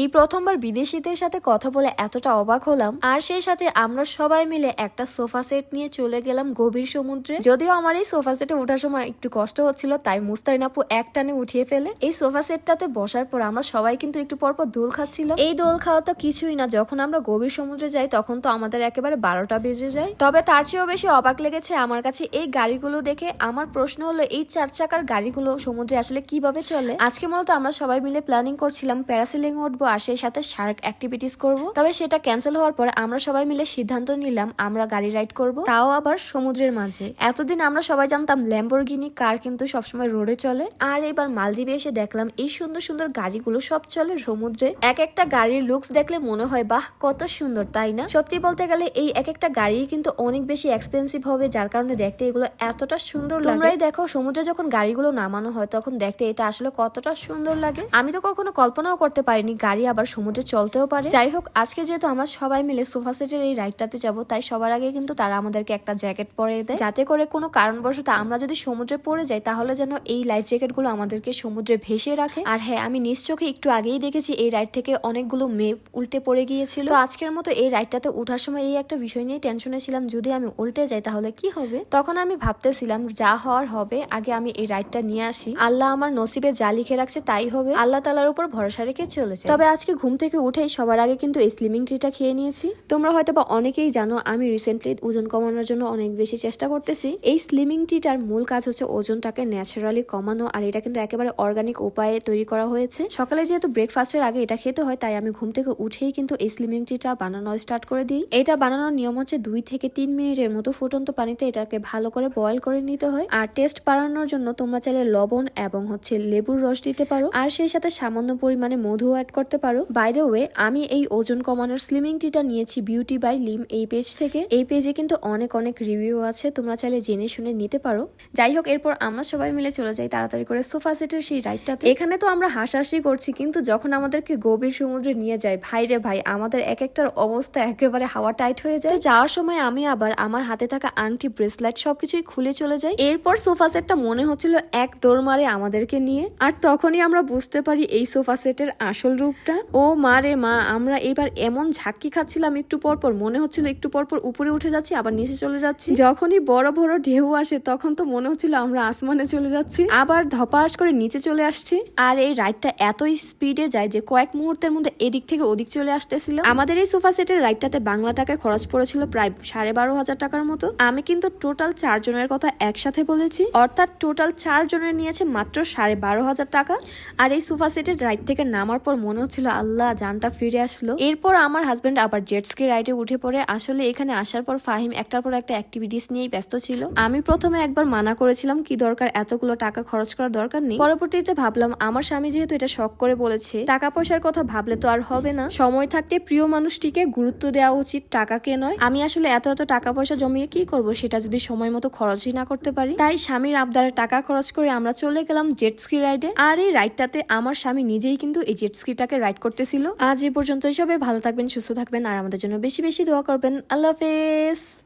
এই প্রথমবার বিদেশিদের সাথে কথা বলে এতটা অবাক হলাম, আর সেই সাথে আমরা সবাই মিলে একটা সোফা সেট নিয়ে চলে গেলাম গভীর সমুদ্রে। যদিও আমার এই সোফা সেটে ওঠার সময় একটু কষ্ট হচ্ছিল, তাই মুস্তারিন আপু এক টানে উঠিয়ে ফেলে। এই সোফা সেটটাতে বসার পর আমরা সবাই কিন্তু একটু পরপর দোল খাচ্ছিল। এই দোল খাওয়া তো কিছুই না, যখন আমরা গভীর সমুদ্রে যাই তখন তো আমাদের একেবারে বারোটা বেজে যায়। তবে তার চেয়েও বেশি অবাক লেগেছে আমার কাছে এই গাড়িগুলো দেখে। আমার প্রশ্ন হলো, এই চার চাকার গাড়িগুলো সমুদ্রে আসলে কীভাবে চলে? আজকে মূলত আমরা সবাই মিলে প্ল্যানিং করছিলাম প্যারাসিলিং উঠবো আর সেই সাথে শার্ক অ্যাক্টিভিটিস করব। তবে সেটা ক্যান্সেল হওয়ার পর আমরা সবাই মিলে সিদ্ধান্ত নিলাম, আমরা গাড়ি রাইড করব। তাও আবার সমুদ্রের মাঝে। এতদিন আমরা সবাই জানতাম ল্যাম্বরগিনি কার কিন্তু সবসময় রোডে চলে। আর এবার মালদ্বীপে এসে দেখলাম এই সুন্দর সুন্দর গাড়িগুলো সব চলে সমুদ্রে। এক একটা গাড়ির লুকস দেখলে মনে হয়, বাহ, কত সুন্দর তাই না? সত্যি বলতে গেলে এই এক একটা গাড়ি কিন্তু অনেক বেশি এক্সপেন্সিভ হবে, যার কারণে দেখতে এগুলো এতটা সুন্দর তোমরাই দেখো, সমুদ্রে যখন গাড়িগুলো নামানো হয়, তখন দেখতে এটা আসলে কতটা সুন্দর লাগে। আমি তো কখনো কল্পনাও করতে পারিনি গাড়ি আবার সমুদ্রে চলতেও পারে। যাই হোক, আজকে যেহেতু আমরা সবাই মিলে সোফা সেটের এই রাইডটাতে যাব, তাই সবার আগে কিন্তু তারা আমাদেরকে একটা জ্যাকেট পরে দেয়। যাতে করে কোনো কারণবশত আমরা যদি সমুদ্রে পড়ে যাই, তাহলে যেন এই লাইফ জ্যাকেটগুলো আমাদেরকে সমুদ্রে ভেসে রাখে। আর হ্যাঁ আমি নিজ চোখে একটু আগেই দেখেছি এই রাইড থেকে অনেকগুলো মেয়ে উল্টে পড়ে গিয়েছিল। আজকের মতো এই রাইডটাতে ওঠার সময় এই একটা বিষয় নিয়ে টেনশনে ছিলাম, যদি আমি উল্টে যাই তাহলে কি হবে? তখন আমি ভাবতেছিলাম, যা হওয়ার হবে, আগে আমি এই রাইডটা নিয়ে আসি। আল্লাহ আমার নসিবে যা লিখে রাখছে তাই হবে। আল্লাহ তালার উপর ভরসা রেখে চলেছে তবে আজকে ঘুম থেকে উঠেই সবার আগে কিন্তু এই স্লিমিং ট্রিটা খেয়ে নিয়েছি। তোমরা হয়তো বা অনেকেই জানো, আমি রিসেন্টলি ওজন কমানোর জন্য অনেক বেশি চেষ্টা করতেছি। এই স্লিমিং টিটার মূল কাজ হচ্ছে ওজনটাকে ন্যাচারালি কমানো, আর এটা কিন্তু একেবারে অর্গানিক উপায়ে তৈরি করা হয়েছে। সকালে যেহেতু ব্রেকফাস্টের আগে এটা খেতে হয়, তাই আমি ঘুম থেকে উঠেই কিন্তু এই স্লিমিং টিটা বানানো স্টার্ট করে দিই। এটা বানানোর নিয়ম হচ্ছে দুই থেকে তিন মিনিটের মতো ফুটন্ত পানিতে এটাকে ভালো করে বয়ল করে নিতে হয়। আর টেস্ট বাড়ানোর জন্য তোমরা চাইলে লবণ এবং হচ্ছে লেবুর রস দিতে পারো। আর সেই সাথে সামান্য পরিমাণে মধু অ্যাড করতে পারো। বাই দ্য ওয়ে আমি এই ওজন কমানোর স্লিমিং টিটা নিয়েছি বিউটি বাই লিম এই পেজ থেকে। এই পেজে কিন্তু অনেক অনেক রিভিউ আছে, তোমরা চাইলে জেনে শুনে নিতে পারো। যাই হোক, এরপর আমরা সবাই মিলে চলে যাই তাড়াতাড়ি করে সোফা সেটের সেই রাইডটাতে এখানে তো আমরা হাসাহাসি করছি, কিন্তু যখন আমাদেরকে গভীর সমুদ্রে নিয়ে যায়, ভাই রে ভাই, আমাদের এক একটার অবস্থা একেবারে হাওয়া টাইট হয়ে যায়। যাওয়ার সময় আমি আবার আমার হাতে থাকা আংটি ব্রেসলেট সবকিছুই খুলে চলে যাই। এরপর সোফা সেটটা মনে হচ্ছিল এক দৌড় মারে আমাদেরকে নিয়ে। আর তখনই আমরা বুঝতে পারি এই সোফা সেটের আসল রূপটা ও মা রে মা আমরা এবার এমন ঝাঁকি খাচ্ছিলাম একটু পর পর মনে হচ্ছিল একটু পর পর উপরে উঠে যাচ্ছি আবার নিচে চলে যাচ্ছি। যখনই বড় বড় ঢেউ আসে তখন তো মনে হচ্ছিল আমরা আসমানে চলে যাচ্ছি। আবার ধপাস করে নিচে চলে আসছি। আর এই রাইডটা এত স্পিডে যায় যে কয়েক মুহূর্তের মধ্যে এদিক থেকে ওদিক চলে আসতেছিল। আমাদের এই সোফা সেটের রাইডটাতে বাংলা টাকায় খরচ পড়েছিল প্রায় সাড়ে বারো হাজার টাকার মতো। আমি কিন্তু টোটাল চার জনের কথা একসাথে বলেছি। অর্থাৎ টোটাল চার জনের নিয়েছে মাত্র সাড়ে বারো হাজার টাকা। আর এই সোফা সেটের রাইড থেকে নামার পর মনে হচ্ছিল আল্লাহ, জানটা ফিরে আসলো। এরপর আমার হাজবেন্ড আবার জেটসকি রাইডে উঠে পড়ে। আসলে এখানে আসার পর ফাহিম একটার পর একটা অ্যাক্টিভিটিস নিয়েই ব্যস্ত ছিল। আমি প্রথমে একবার মানা করেছিলাম, কি দরকার? এতগুলো টাকা খরচ করার দরকার নেই। পরবর্তীতে ভাবলাম, আমার স্বামী যেহেতু এটা শখ করে বলেছে টাকা পয়সার কথা ভাবলে তো আর হবে না। সময় থাকতে প্রিয় মানুষটিকে গুরুত্ব দেওয়া উচিত টাকাকে নয়। আমি আসলে এত এত টাকা পয়সা জমিয়ে কি করব, সেটা যদি সময় মতো খরচই না করতে পারি। তাই স্বামীর আবদারে টাকা খরচ করে আমরা চলে গেলাম জেটস্কি রাইডে আর এই রাইডটাতে আমার স্বামী নিজেই কিন্তু এই জেটস্কিটাকে রাইড করতেছিল। আজ এই পর্যন্ত সবাই ভালো থাকবেন, সুস্থ থাকবেন, আর আমাদের জন্য বেশি বেশি দোয়া করবেন। আল্লাহ হাফেজ।